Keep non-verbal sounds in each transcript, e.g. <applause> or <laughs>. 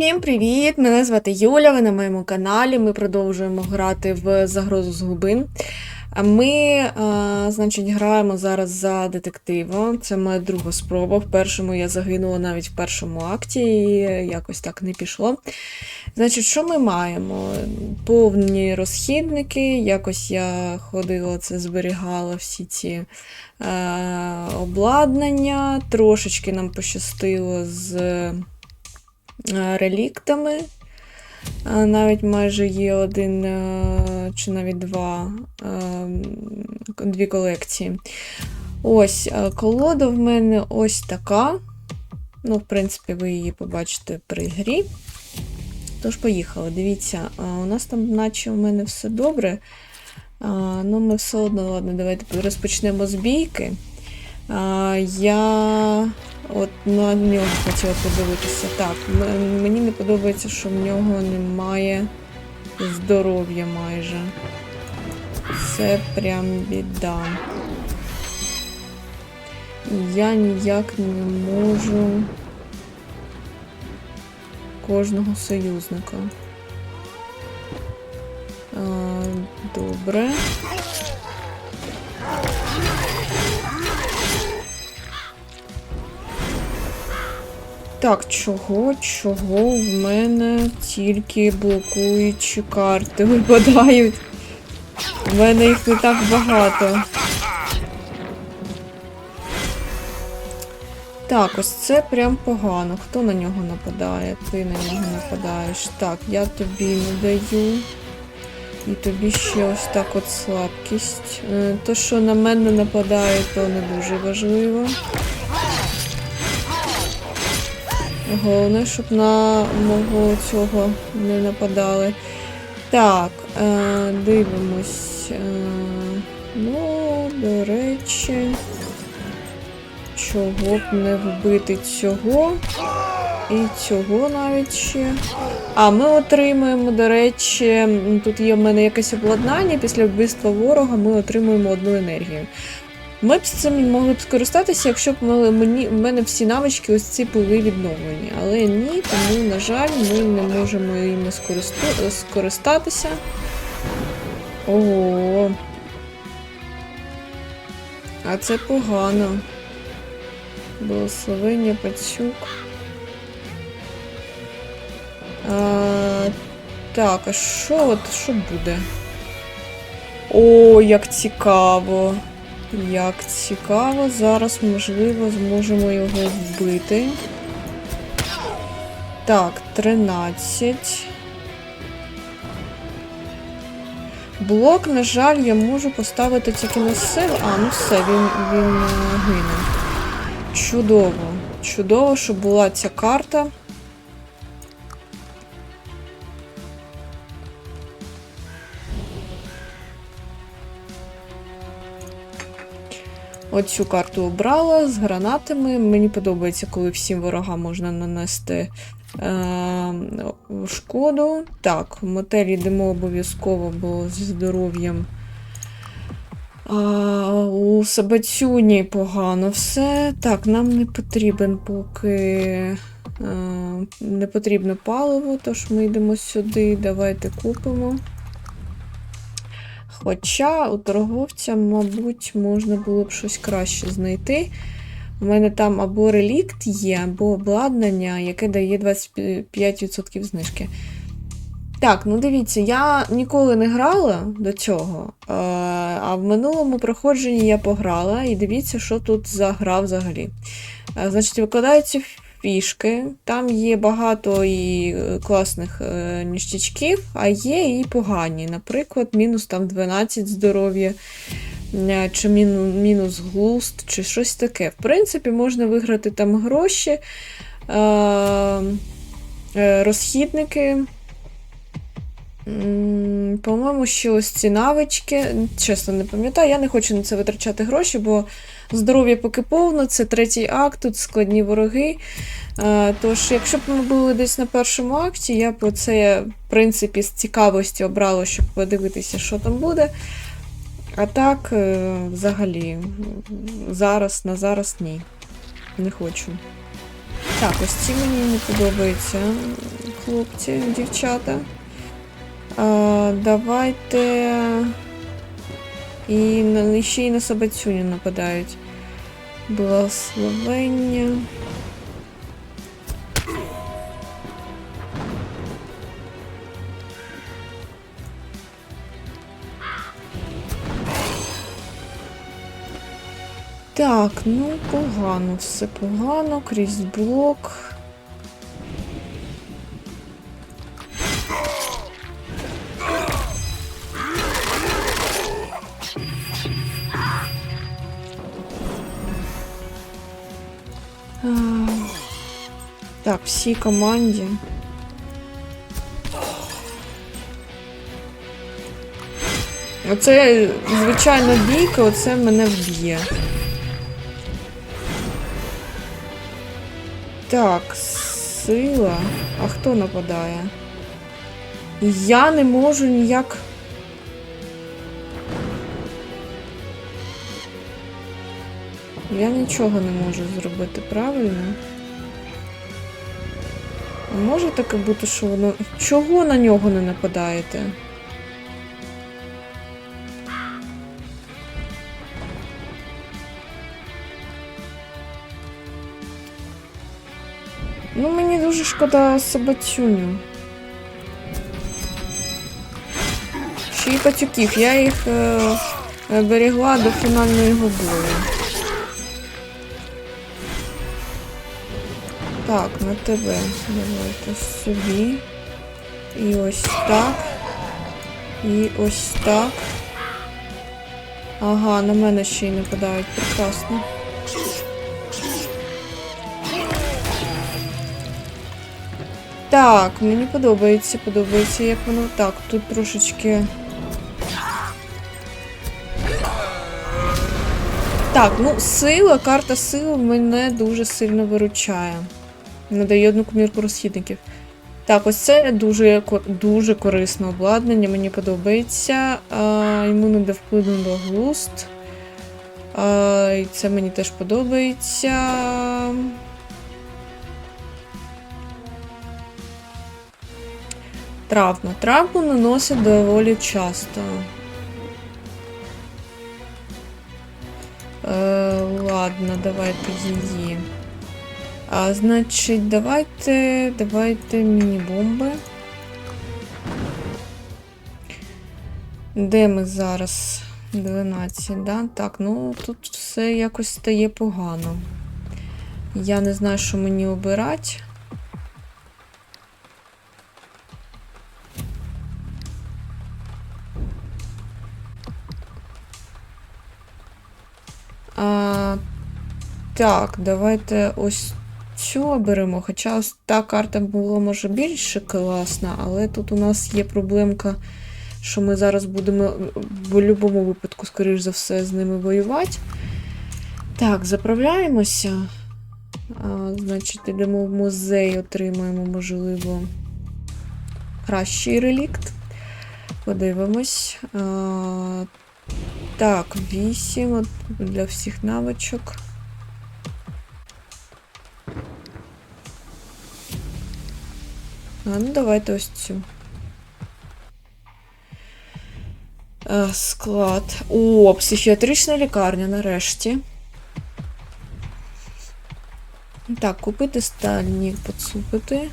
Всім привіт! Мене звати Юля. Ви на моєму каналі. Ми продовжуємо грати в загрозу з глибин. Ми, е, значить, граємо зараз за детектива. Це моя друга спроба. В першому я загинула навіть в першому акті, і якось так не пішло. Значить, що ми маємо? Повні розхідники. Якось я ходила, це зберігала всі ці е, обладнання. Трошечки нам пощастило з реліктами. Навіть майже є один е, чи навіть два, е, дві колекції. Ось е, колода в мене ось така. Ну, в принципі, ви її побачите при грі. Тож, поїхали. Дивіться, у нас там, наче, у мене все добре. Ну, ми все одно, ладно, давайте розпочнемо з бійки. Я от на нього хотіла подивитися. Так, мені не подобається, що в нього немає здоров'я майже. Це прям біда. Я ніяк не можу кожного союзника. Добре. Так, чого, чого в мене тільки блокуючі карти випадають? У мене їх не так багато. Так, ось це прям погано. Хто на нього нападає? Ти на нього нападаєш. Так, я тобі не даю. І тобі ще ось так от слабкість. Е, То, що на мене нападає, то не дуже важливо. Головне, щоб на мого цього не нападали. Так, е, дивимось. Е, ну, до речі, чого б не вбити цього. І цього навіть ще. А ми отримуємо, до речі, тут є в мене якесь обладнання. Після вбивства ворога ми отримуємо одну енергію. Ми б з цим могли б скористатися, якщо б мені, в мене всі навички ось ці були відновлені. Але ні, тому, на жаль, ми не можемо їм скористатися. Ого. А це погано. Благословення пацюк. А, так, а що от що буде? О, як цікаво. Як цікаво, зараз, можливо, зможемо його вбити. Так, 13. Блок, на жаль, я можу поставити тільки на силу. А, ну все, він, він е, гине. Чудово. Чудово, що була ця карта. Оцю карту обрала з гранатами. Мені подобається, коли всім ворогам можна нанести е- шкоду. Так, в мотель йдемо обов'язково, бо зі здоров'ям. А, у Сабацюні погано все. Так, нам не потрібен поки. е, Не потрібно паливо, тож ми йдемо сюди. Давайте купимо. Хоча у торговця, мабуть, можна було б щось краще знайти. У мене там або релікт є, або обладнання, яке дає 25% знижки. Так, ну дивіться, я ніколи не грала до цього, е, а в минулому проходженні я пограла, і дивіться, що тут за гра взагалі. Е, Значить, викладаються фішки, там є багато і е, класних е, ніштячків, а є і погані. Наприклад, мінус там 12 здоров'я, е, чи міну- мінус глуст, чи щось таке. В принципі, можна виграти там гроші, е, е, розхідники. По-моєму, ще ось ці навички. Чесно, не пам'ятаю, я не хочу на це витрачати гроші, бо здоров'я поки повно, це третій акт, тут складні вороги. Е, Тож, якщо б ми були десь на першому акті, я б це, в принципі, з цікавості обрала, щоб подивитися, що там буде. А так, е, взагалі, зараз на зараз ні. Не хочу. Так, ось ці мені не подобаються, хлопці, дівчата. Давайте. І ще й на собацюню нападають. Благословення. Так, ну погано, все погано, крізь блок. Так, всій команді. Оце звичайно бійка, оце мене вб'є. Так, сила. А хто нападає? Я не можу ніяк. Я нічого не можу зробити правильно. Може таке бути, що воно. Чого на нього не нападаєте? Ну, мені дуже шкода собацюню. Ще й пацюків. Я їх е, е, берегла до фінальної бою. Так, на тебе. Давайте собі. І ось так. І ось так. Ага, на мене ще й нападають. Прекрасно. Так, мені подобається, подобається, як воно. Так, тут трошечки. Так, ну, сила, карта сили мене дуже сильно виручає. Надає одну комірку розхідників. Так, ось це дуже, дуже корисне обладнання, мені подобається. А, йому не вплину до глуст. А, і це мені теж подобається. Травма. Травму наносять доволі часто. Е, ладно, давайте її. А, значить, давайте. Давайте міні-бомби. Де ми зараз? 12, да? Так, ну тут все якось стає погано. Я не знаю, що мені обирати. А, так, давайте ось цю оберемо. Хоча ось та карта була, може, більш класна, але тут у нас є проблемка, що ми зараз будемо в будь-якому випадку, скоріш за все, з ними воювати. Так, заправляємося. А, значить, йдемо в музей, отримаємо, можливо, кращий релікт. Подивимось. А, так, 8 для всіх навичок. А, ну давайте ось цю. Е, Склад. О, психіатрична лікарня нарешті. Так, купити стальні поцупити.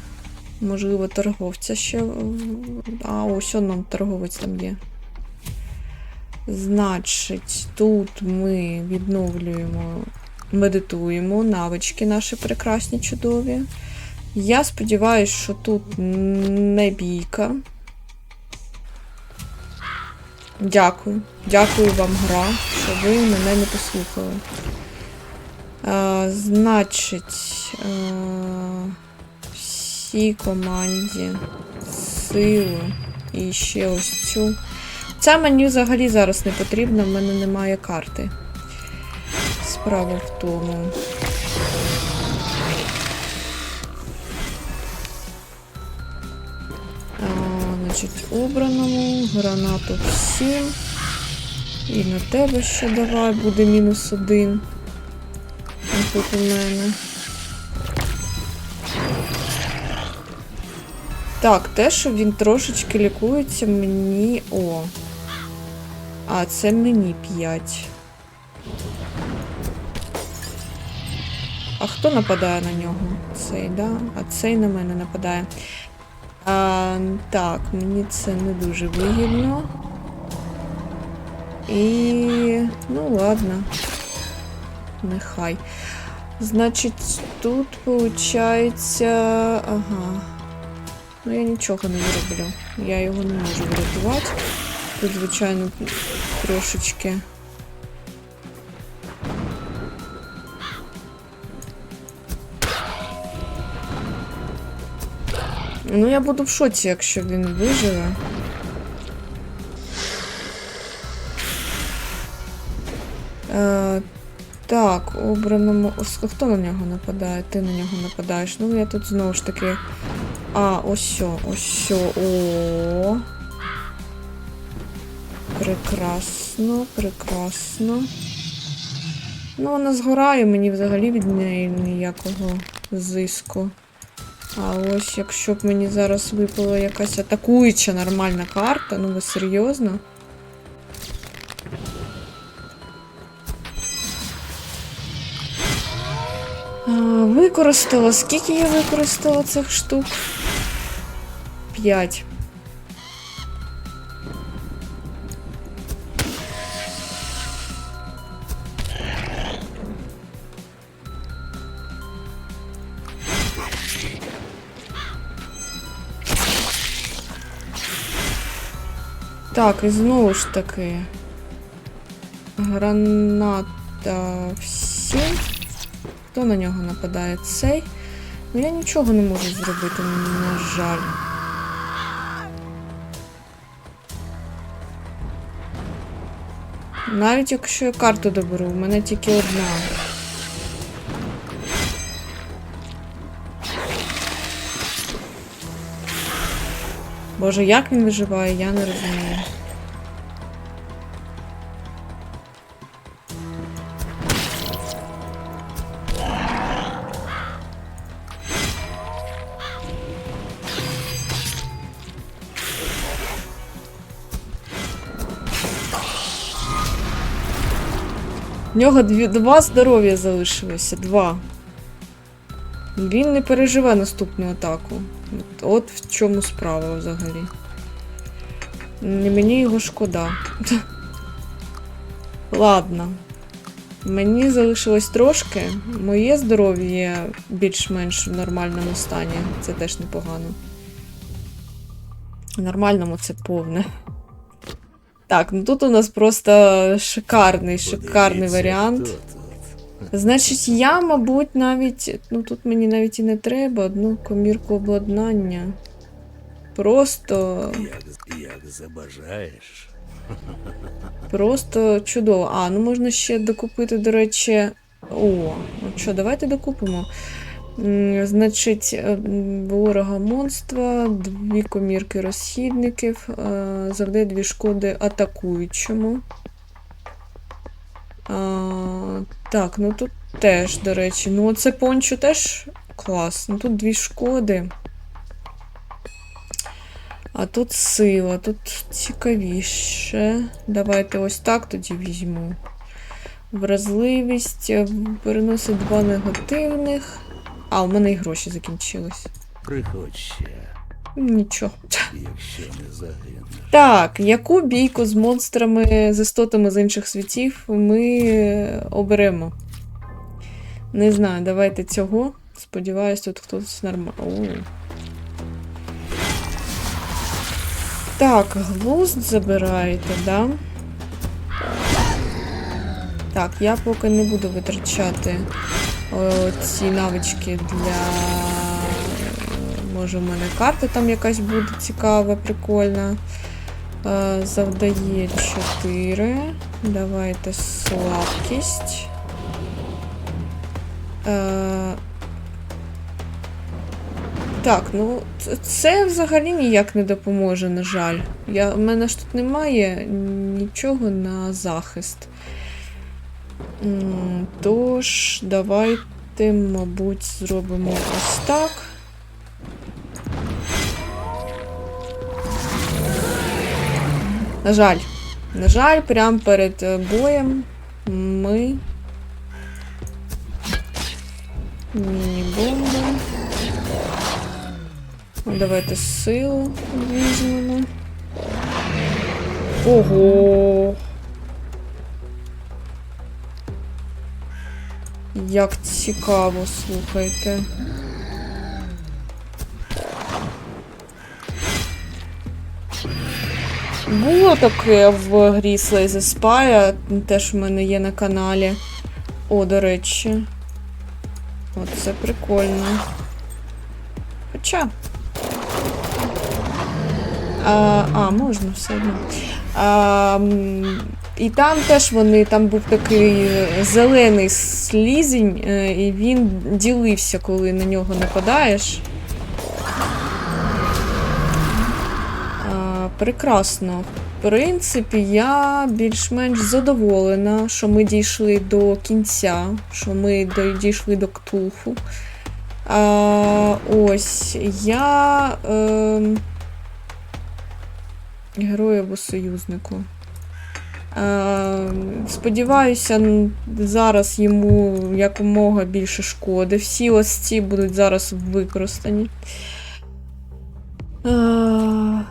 Можливо, торговця ще. А, ось он нам торговець там є. Значить, тут ми відновлюємо, медитуємо навички наші прекрасні, чудові. Я сподіваюся, що тут не бійка. Дякую. Дякую вам, гра, що ви мене не послухали. А, значить, а, всій команді силу і ще ось цю. Ця мені взагалі зараз не потрібна, в мене немає карти. Справа в тому. значить, обраному, гранату всім. І на тебе ще давай, буде мінус один. А тут у мене. Так, те, що він трошечки лікується, мені... О. А, це мені 5. А хто нападає на нього? Цей, да? А цей на мене нападає. Так, мені це не дуже вигідно. І. Ну, ладно. Нехай. Значить, тут виходить. Ага. Ну, я нічого не зроблю. Я його не можу врятувати. Тут, звичайно, трошечки. Ну, я буду в шоці, якщо він виживе. Е, так, обраному. Хто на нього нападає? Ти на нього нападаєш. Ну, я тут знову ж таки. А, ось ось. О. Прекрасно, прекрасно. Ну, вона згорає, мені взагалі від неї ніякого зиску. А ось якщо б мені зараз випала якась атакуюча нормальна карта, ну ви серйозно? Використала. Скільки я використала цих штук? П'ять. Так, і знову ж таки. Граната всі. Хто на нього нападає? Цей. Ну я нічого не можу зробити, на жаль. Навіть якщо я карту доберу, в мене тільки одна. Боже, як він виживає, я не розумію. В нього дві, два здоров'я залишилося. Два. Він не переживе наступну атаку. От, от в чому справа взагалі. Не мені його шкода. <laughs> Ладно. Мені залишилось трошки. Моє здоров'я більш-менш в нормальному стані. Це теж непогано. В нормальному це повне. Так, ну тут у нас просто шикарний, шикарний варіант. Значить, я, мабуть, навіть. Ну тут мені навіть і не треба одну комірку обладнання. Просто. Як, як забажаєш. Просто чудово. А, ну можна ще докупити, до речі. О, ну що, давайте докупимо. Значить, е, ворога монстра, дві комірки розхідників, е, завдає дві шкоди атакуючому. А, так, ну тут теж, до речі. Ну, оце пончо теж клас. Ну тут дві шкоди. А тут сила, тут цікавіше. Давайте ось так тоді візьму. Вразливість е, переносить два негативних. А, у мене і гроші закінчились. Приходь ще, Нічого. Так, яку бійку з монстрами, з істотами з інших світів ми е, оберемо? Не знаю, давайте цього. Сподіваюсь, тут хтось нормально. Так, глузд забираєте, да? Так, я поки не буду витрачати о, ці навички для. Може, в мене карта там якась буде цікава, прикольна. Е, Завдає 4. Давайте слабкість. Е, Так, ну це взагалі ніяк не допоможе, на жаль. Я, в мене ж тут немає нічого на захист. Тож, давайте, мабуть, зробимо ось так. На жаль. На жаль, прямо перед е, боєм ми. Міні-бомба. Ну, Давайте силу візьмемо. Ого. Як цікаво, слухайте. Було таке в грі Slay the Spire, теж в мене є на каналі. О, до речі. Оце прикольно. Хоча. А, а можна все одно. А, і там теж вони, там був такий зелений слізень, е, і він ділився, коли на нього нападаєш. Прекрасно. В принципі, я більш-менш задоволена, що ми дійшли до кінця, що ми дійшли до ктулху. А, ось я. Е, герою або союзнику. Е, сподіваюся, зараз йому якомога більше шкоди. Всі ось ці будуть зараз використані. Е,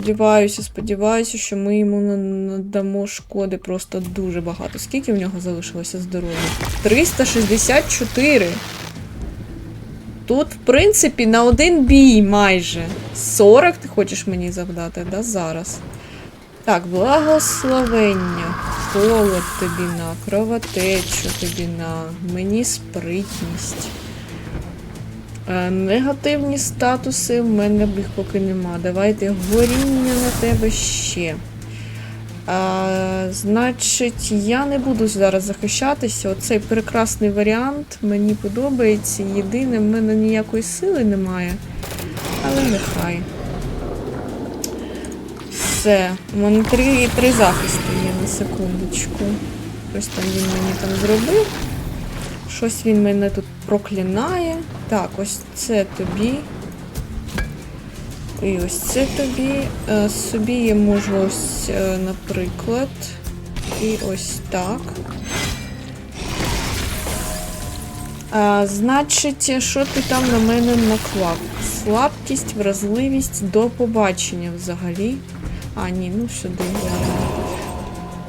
сподіваюся, сподіваюся, що ми йому на- надамо шкоди просто дуже багато. Скільки в нього залишилося здоров'я? 364. Тут, в принципі, на один бій майже. 40 ти хочеш мені завдати, да? Зараз. Так, благословення. Холод тобі на, кровотечу тобі на, мені спритність. Е, негативні статуси в мене їх поки нема. Давайте горіння на тебе ще. А, значить, я не буду зараз захищатися. Оцей прекрасний варіант мені подобається. Єдине, в мене ніякої сили немає. Але нехай. Все. У мене три, три захисти є на секундочку. Щось там він мені там зробив. Щось він мене тут проклинає. Так, ось це тобі. І ось це тобі. Е, собі я можу ось, е, наприклад. І ось так. А, значить, що ти там на мене наклав? Слабкість, вразливість до побачення взагалі. А, ні, ну сюди.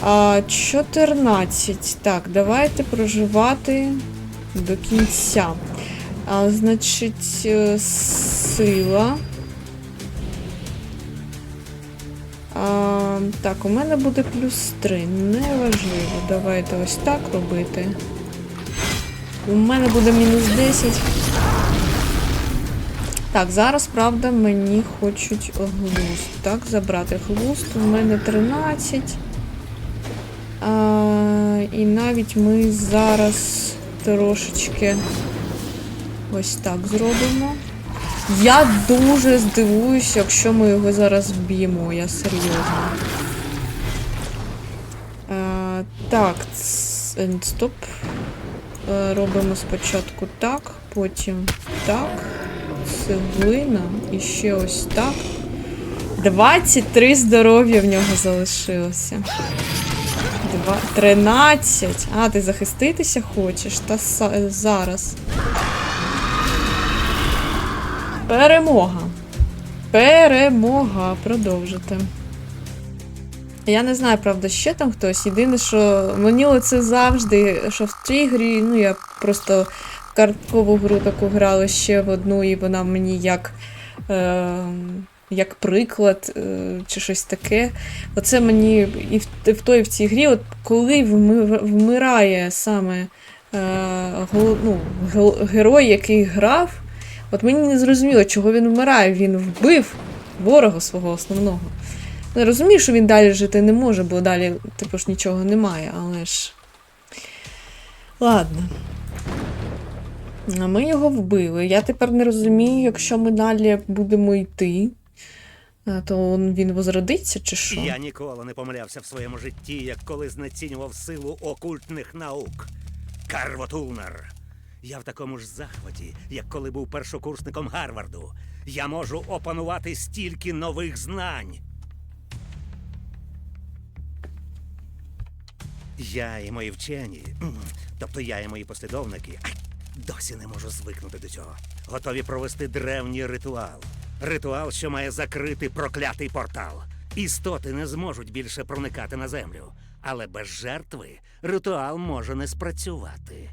А, 14. Так, давайте проживати до кінця. А, значить, е, сила. А, так, у мене буде плюс 3. Неважливо. Давайте ось так робити. У мене буде мінус 10. Так, зараз, правда, мені хочуть глузд. Так, забрати глузд. У мене 13. А, і навіть ми зараз трошечки ось так зробимо. Я дуже здивуюся, якщо ми його зараз вб'ємо, я серйозно. Е, так, стоп. Е, робимо спочатку так, потім так. Цеглина і ще ось так. 23 здоров'я в нього залишилося. Два... 13. А, ти захиститися хочеш? Та зараз. Перемога. Перемога. Продовжити. Я не знаю, правда, ще там хтось. Єдине, що мені оце завжди, що в цій грі, ну я просто в карткову гру таку грала ще в одну, і вона мені як, е, як приклад е, чи щось таке. Оце мені і в, в той і в цій грі, от коли вмирає саме е, ну, герой, який грав, от мені не зрозуміло, чого він вмирає. Він вбив ворога свого основного. Я розумію, що він далі жити не може, бо далі, типу ж, нічого немає, але ж. Ладно. Ми його вбили. Я тепер не розумію, якщо ми далі будемо йти, то він возродиться чи що? Я ніколи не помилявся в своєму житті, як коли знецінював силу окультних наук. Карвотунер. Я в такому ж захваті, як коли був першокурсником Гарварду. Я можу опанувати стільки нових знань. Я і мої вчені, <clears throat> тобто я і мої послідовники, досі не можу звикнути до цього. Готові провести древній ритуал. Ритуал, що має закрити проклятий портал. Істоти не зможуть більше проникати на землю. Але без жертви ритуал може не спрацювати.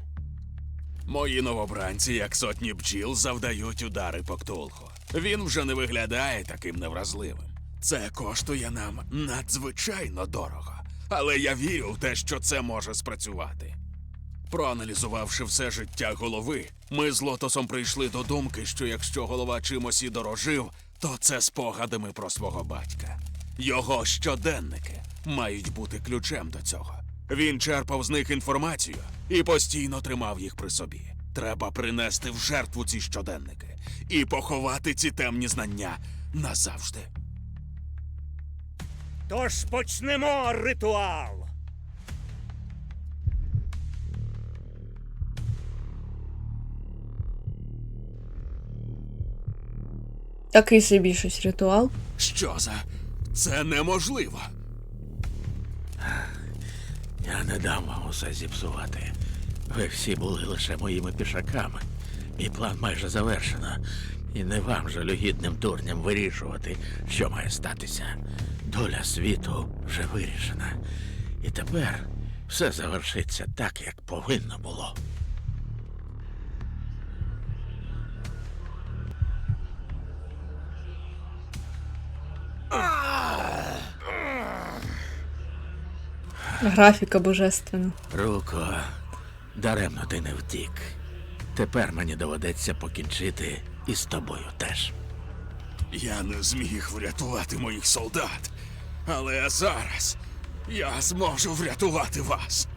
Мої новобранці, як сотні бджіл, завдають удари по ктулху. Він вже не виглядає таким невразливим. Це коштує нам надзвичайно дорого. Але я вірю в те, що це може спрацювати. Проаналізувавши все життя голови, ми з Лотосом прийшли до думки, що якщо голова чимось і дорожив, то це спогадами про свого батька. Його щоденники мають бути ключем до цього. Він черпав з них інформацію і постійно тримав їх при собі. Треба принести в жертву ці щоденники і поховати ці темні знання назавжди. Тож почнемо ритуал. Такий собі щось ритуал. Що за це неможливо? Я не дам вам усе зіпсувати. Ви всі були лише моїми пішаками. Мій план майже завершено. І не вам, жалюгідним дурням, вирішувати, що має статися. Доля світу вже вирішена. І тепер все завершиться так, як повинно було. Графіка божественна. Руко, даремно ти не втік. Тепер мені доведеться покінчити і з тобою теж. Я не зміг врятувати моїх солдат. Але зараз я зможу врятувати вас.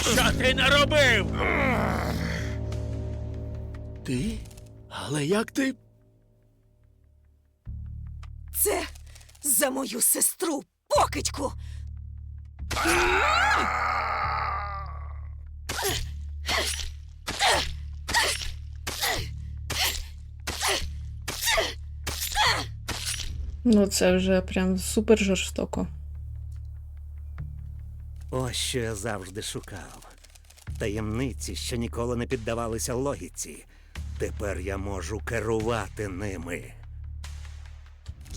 Що ти наробив? Ти? Але як ти? Це за мою сестру покидьку. Ну, це вже прям супер жорстоко. Ось що я завжди шукав. Таємниці, що ніколи не піддавалися логіці. Тепер я можу керувати ними.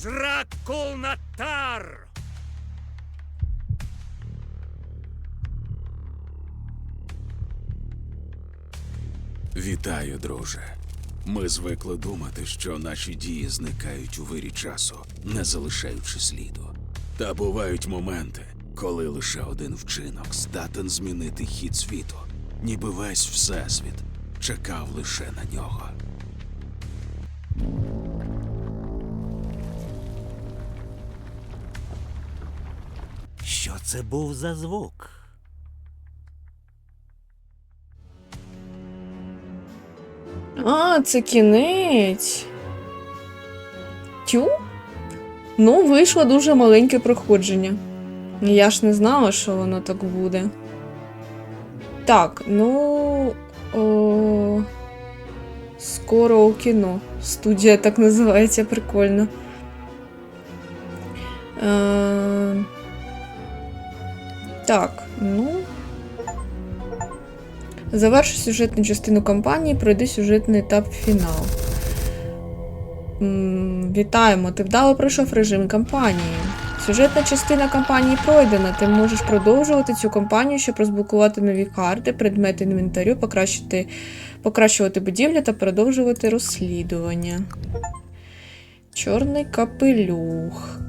Зракул Натар! Вітаю, друже. Ми звикли думати, що наші дії зникають у вирі часу, не залишаючи сліду. Та бувають моменти, коли лише один вчинок здатен змінити хід світу, ніби весь всесвіт чекав лише на нього. Це був за звук? А, це кінець. Тю? Ну, вийшло дуже маленьке проходження. Я ж не знала, що воно так буде. Так, ну. О... Скоро у кіно. Студія так називається прикольно. Е... Так, ну. Заверши сюжетну частину кампанії, пройди сюжетний етап фінал. М, Вітаємо! Ти вдало пройшов режим кампанії. Сюжетна частина кампанії пройдена. Ти можеш продовжувати цю кампанію, щоб розблокувати нові карти, предмети інвентарю, покращити, покращувати будівлю та продовжувати розслідування. Чорний капелюх.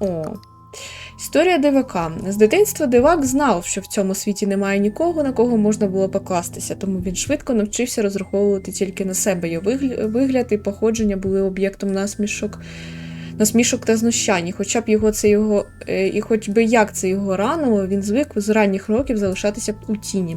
О. Історія дивака. З дитинства дивак знав, що в цьому світі немає нікого, на кого можна було покластися, тому він швидко навчився розраховувати тільки на себе. Його вигляд і походження були об'єктом насмішок, насмішок та знущань. Хоча б його це його, е, і хоч би як це його ранило, він звик з ранніх років залишатися у тіні.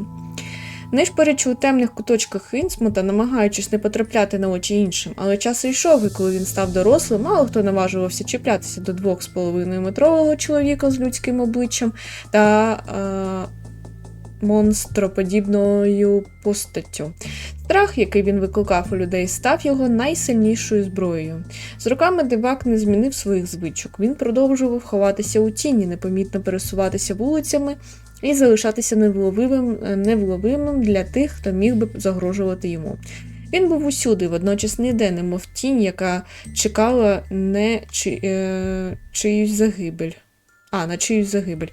Нишпорячи у темних куточках Хинсмута, намагаючись не потрапляти на очі іншим, але час йшов, і коли він став дорослим, мало хто наважувався чіплятися до двох з половиною метрового чоловіка з людським обличчям та е, монстроподібною постаттю. Страх, який він викликав у людей, став його найсильнішою зброєю. З роками дивак не змінив своїх звичок. Він продовжував ховатися у тіні, непомітно пересуватися вулицями, і залишатися невловимим, невловимим для тих, хто міг би загрожувати йому. Він був усюди, водночас ніде, немов тінь, яка чекала не чи, е, чиюсь загибель. А, на чиюсь загибель.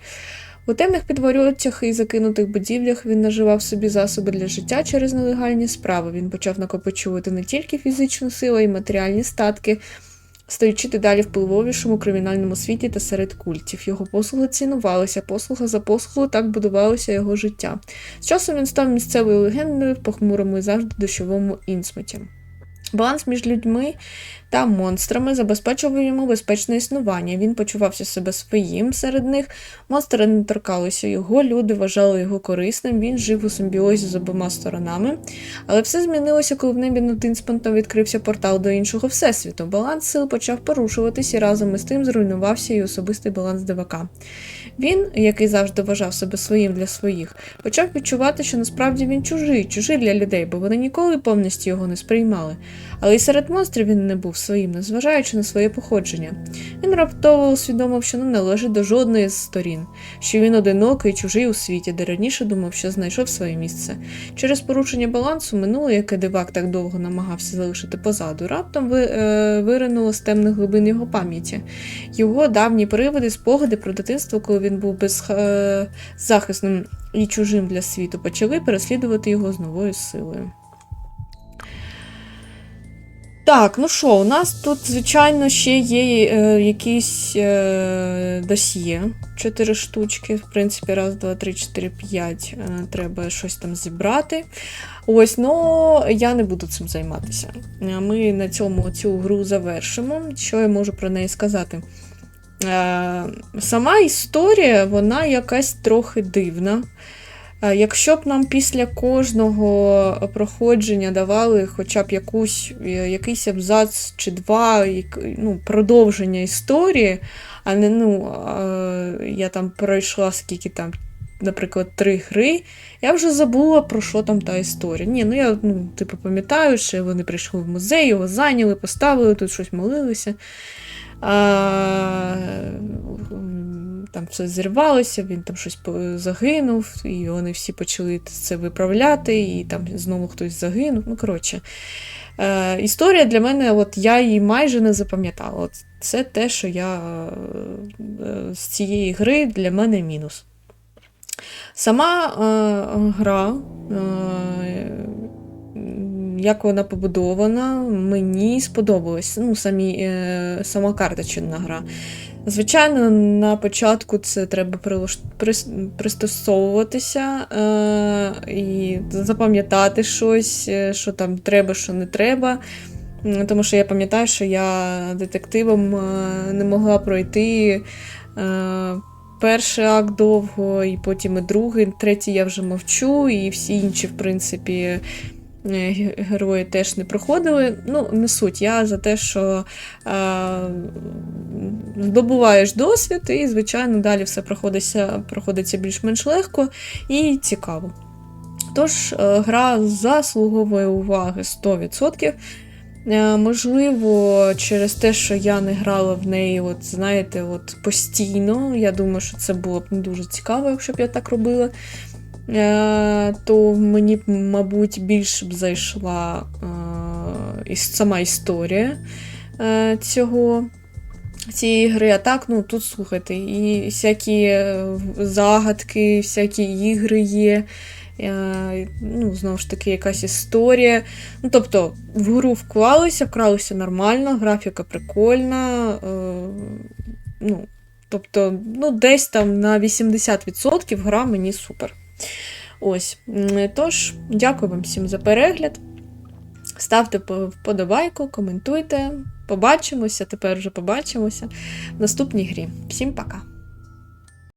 У темних підворотях і закинутих будівлях він наживав собі засоби для життя через нелегальні справи. Він почав накопичувати не тільки фізичну силу, й матеріальні статки, стаючи дедалі впливовішим у кримінальному світі та серед культів. Його послуги цінувалися, послуга за послугу так будувалося його життя. З часом він став місцевою легендою в похмурому і завжди дощовому інсмуті. Баланс між людьми та монстрами забезпечував йому безпечне існування. Він почувався себе своїм серед них. Монстри не торкалися його, люди вважали його корисним. Він жив у симбіозі з обома сторонами. Але все змінилося, коли в небі над Інспантом відкрився портал до іншого всесвіту. Баланс сил почав порушуватись, і разом із тим зруйнувався і особистий баланс дивака. Він, який завжди вважав себе своїм для своїх, почав відчувати, що насправді він чужий, чужий для людей, бо вони ніколи повністю його не сприймали. Але й серед монстрів він не був своїм, незважаючи на своє походження. Він раптово усвідомив, що не належить до жодної з сторін, що він одинокий, чужий у світі, де раніше думав, що знайшов своє місце. Через порушення балансу минуле, яке дивак так довго намагався залишити позаду, раптом ви, е, виринуло з темних глибин його пам'яті. Його давні приводи, спогади про дитинство, коли він був беззахисним і чужим для світу, почали переслідувати його з новою силою. Так, ну що, у нас тут, звичайно, ще є е, якісь е, досьє. Чотири штучки. В принципі, раз, два, три, чотири, п'ять. Е, треба щось там зібрати. Ось, ну я не буду цим займатися. Е, Ми на цьому цю гру завершимо. Що я можу про неї сказати? Е, сама історія, вона якась трохи дивна. Е, Якщо б нам після кожного проходження давали хоча б якусь, е, якийсь абзац чи два, ну, продовження історії, а не ну, я там пройшла скільки там, наприклад, три гри, я вже забула про що там та історія. Ні, ну я ну, типу, пам'ятаю, що вони прийшли в музей, його зайняли, поставили, тут щось молилися. Там все зірвалося, він там щось загинув, і вони всі почали це виправляти, і там знову хтось загинув. Ну, коротше. Е, історія для мене, от я її майже не запам'ятала. От це те, що я е, з цієї гри для мене мінус. Сама е, гра, е, як вона побудована, мені сподобалась. Ну, самі, е, сама карточна гра. Звичайно, на початку це треба пристосовуватися е, і запам'ятати щось, е, що там треба, що не треба. Тому що я пам'ятаю, що я детективом е, не могла пройти перший акт довго, і потім і другий, третій я вже мовчу, і всі інші, в принципі, герої теж не проходили. Ну, не суть. Я за те, що е, здобуваєш досвід, і, звичайно, далі все проходиться, проходиться більш-менш легко і цікаво. Тож, е, гра заслуговує уваги 100%. Е, Можливо, через те, що я не грала в неї, от знаєте, от постійно. Я думаю, що це було б не дуже цікаво, якщо б я так робила. Е, То мені б, мабуть, більше б зайшла е, сама історія е, цього. Цієї гри, а так, ну тут слухайте, і всякі загадки, всякі ігри є. Ну, знову ж таки, якась історія. Ну, тобто, в гру вклалися, вкралися нормально, графіка прикольна. Ну, тобто, ну, десь там на 80% гра мені супер. Ось. Тож, дякую вам всім за перегляд. Ставте вподобайку, коментуйте. Побачимося, тепер вже побачимося в наступній грі. Всім пока!